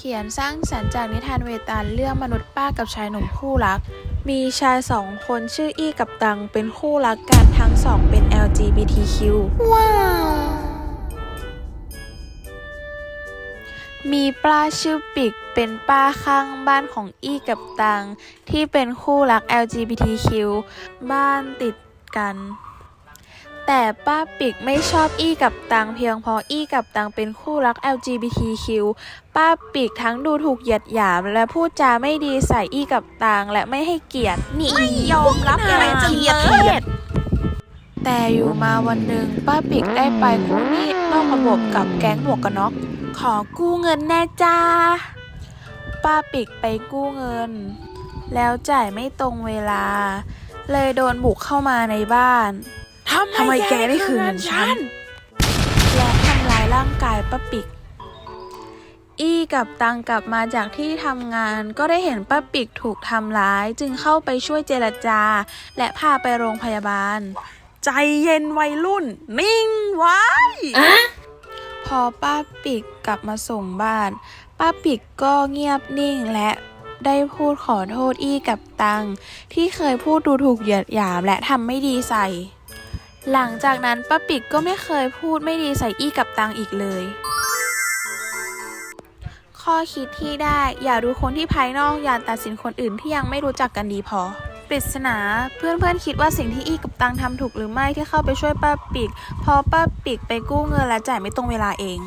ขียนสร้างสรรค์จากนิทานเวตาลเรื่องมนุษย์ป้ากับชายหนุ่มคู่รัก มีชายสองคนชื่ออี้กับตังเป็นคู่รักกันทั้งสองเป็น LGBTQ ว้าวมีป้าชื่อปิกเป็นป้าข้างบ้านของอี้กับตังที่เป็นคู่รัก LGBTQ บ้านติดกัน แต่ป้าปิกไม่ชอบอี้กับตังเพียงเพราะอี้กับตังเป็นคู่รัก LGBTQ ป้าปิกทั้งดูถูกเหยียดหยาม และพูดจาไม่ดีใส่อี้กับตังและไม่ให้เกียรตินี่ยอมรับอะไรจะเหยียดเพศแต่อยู่มาวันหนึ่งป้าปิกได้ไปกู้หนี้นอกระบบกับแก๊งหมวกกันน็อกขอกู้เงินแน่จ้า ป้าปิกไปกู้เงิน แล้วจ่ายไม่ตรงเวลา เลยโดนบุกเข้ามาในบ้าน ทำไมแกได้คืนเงินฉัน และทำร้ายร่างกายป้าปิก อี้กับตังกลับมาจากที่ทำงานก็ได้เห็นป้าปิกถูกทำร้ายจึงเข้าไปช่วยเจรจา และพาไปโรงพยาบาล ใจเย็นวัยรุ่น นิ่งไว้ พอป้าปิกกลับมาส่งบ้าน ป้าปิกก็เงียบนิ่งและได้พูดขอโทษอี้กับตังที่เคยพูดดูถูกเหยียดหยามและทำไม่ดีใส่ หลังจากนั้นป้าปิกก็ไม่เคยพูดไม่ดีใส่อี้กับตังอีกเลย ข้อคิดที่ได้อย่าดูคนที่ภายนอกอย่าตัดสินคนอื่นที่ยังไม่รู้จักกันดีพอปริศนาเพื่อนๆคิดว่าสิ่งที่อี้กับตังทำถูกหรือไม่ที่เข้าไปช่วยป้าปิกเพอป้าปิกไปกู้เงินและจ่ายไม่ตรงเวลาเอง